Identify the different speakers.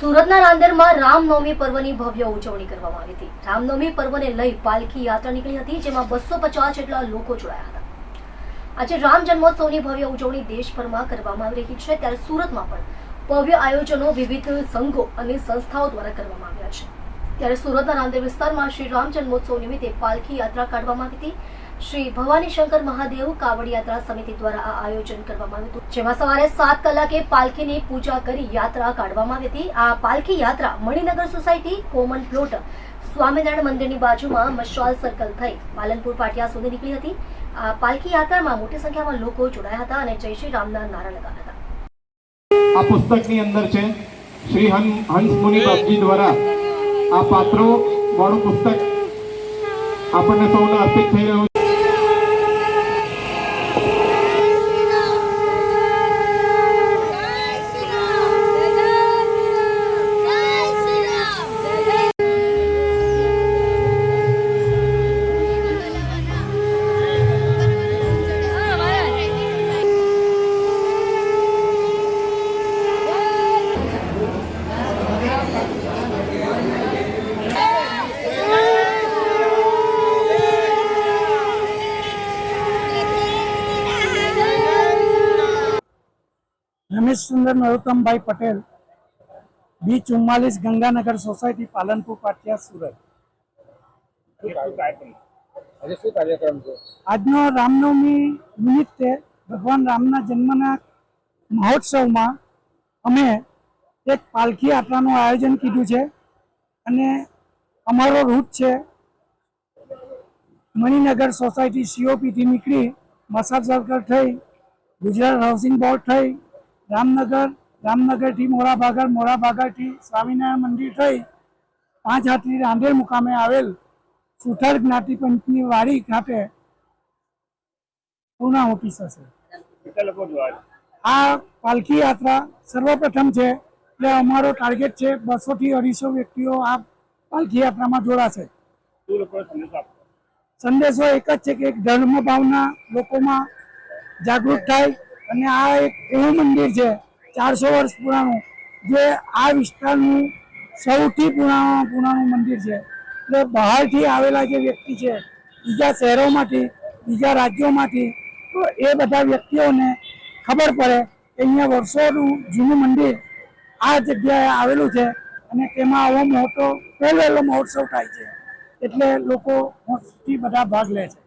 Speaker 1: સુરતના રાંદેરમાં રામનવમી પર્વની ભવ્ય ઉજવણી કરવામાં આવી હતી. રામનવમી પર્વને લઈ પાલખી યાત્રા નીકળી હતી, જેમાં બસો પચાસ જેટલા લોકો જોડાયા હતા. આજે રામ જન્મોત્સવની ભવ્ય ઉજવણી દેશભરમાં કરવામાં આવી રહી છે. ત્યારે સુરતમાં પણ ભવ્ય આયોજનો વિવિધ સંઘો અને સંસ્થાઓ દ્વારા કરવામાં આવ્યા છે. ત્યારે સુરતના રાંદેર વિસ્તારમાં શ્રી રામ જન્મોત્સવ નિમિત્તે પાલખી યાત્રા કાઢવામાં આવી હતી. શ્રી ભવાની શંકર મહાદેવ કાવડ યાત્રા સમિતિ દ્વારા આ આયોજન કરવામાં આવ્યું હતું. જેમાં સવારે સાત કલાકે પાલખીની પૂજા કરી યાત્રા કાઢવામાં આવી હતી. આ પાલખી યાત્રા Maninagar society common plot Swaminarayan મંદિરની બાજુમાં મશાલ સર્કલ થઈ પાલનપુર પાટિયા સુધી નીકળી હતી. આ પાલખી યાત્રામાં મોટી સંખ્યામાં લોકો જોડાયા હતા અને જય શ્રી રામના નારા લગાવ્યા હતા.
Speaker 2: આ પુસ્તકની અંદર છે, શ્રી હંસ મુનિ બાપજી દ્વારા આ પાત્રો, વાળું પુસ્તક આપણને સૌને અર્પિત થઈ રહ્યું છે
Speaker 3: રમેશ સુંદર નરોત્તમભાઈ પટેલ બી ચુમ્માલીસ ગંગાનગર સોસાયટી પાલનપુર પાટિયા સુરત. આજનો રામનવમી નિમિત્તે ભગવાન રામના જન્મના મહોત્સવમાં અમે એક પાલખી યાત્રાનું આયોજન કીધું છે અને અમારો રૂટ છે મણિનગર સોસાયટી સીઓપીથી નીકળી મસાજ સર્કલ થઈ ગુજરાત હાઉસિંગ બોર્ડ થઈ રામનગર રામનગરથી મોરાભાગર મોરાભાગરથી સ્વામિનારાયણ મંદિર થઈ પાંચ હાથની રાંદેર મુકામે આવેલ સુથાર જ્ઞાતિ પંચની વાડી ખાતે પૂર્ણાહુતિ થશે આ પાલખી યાત્રા સર્વપ્રથમ છે. એટલે અમારો ટાર્ગેટ છે બસો થી અઢીસો વ્યક્તિઓ આ પાલખી યાત્રામાં જોડાશે. સંદેશો એક જ છે કે એક ધર્મ ભાવના લોકોમાં જાગૃત થાય. અને આ એક એવું મંદિર છે, ચારસો વર્ષ પુરાણું, જે આ વિસ્તારનું સૌથી પુરાણું પુરાણું મંદિર છે. એટલે બહારથી આવેલા જે વ્યક્તિ છે, બીજા શહેરોમાંથી, બીજા રાજ્યોમાંથી, તો એ બધા વ્યક્તિઓને ખબર પડે કે અહીંયા વર્ષોનું જૂનું મંદિર આ જગ્યાએ આવેલું છે અને તેમાં આવો મોટો પહેલો મહોત્સવ થાય છે. એટલે લોકો મોટી બધા ભાગ લે છે.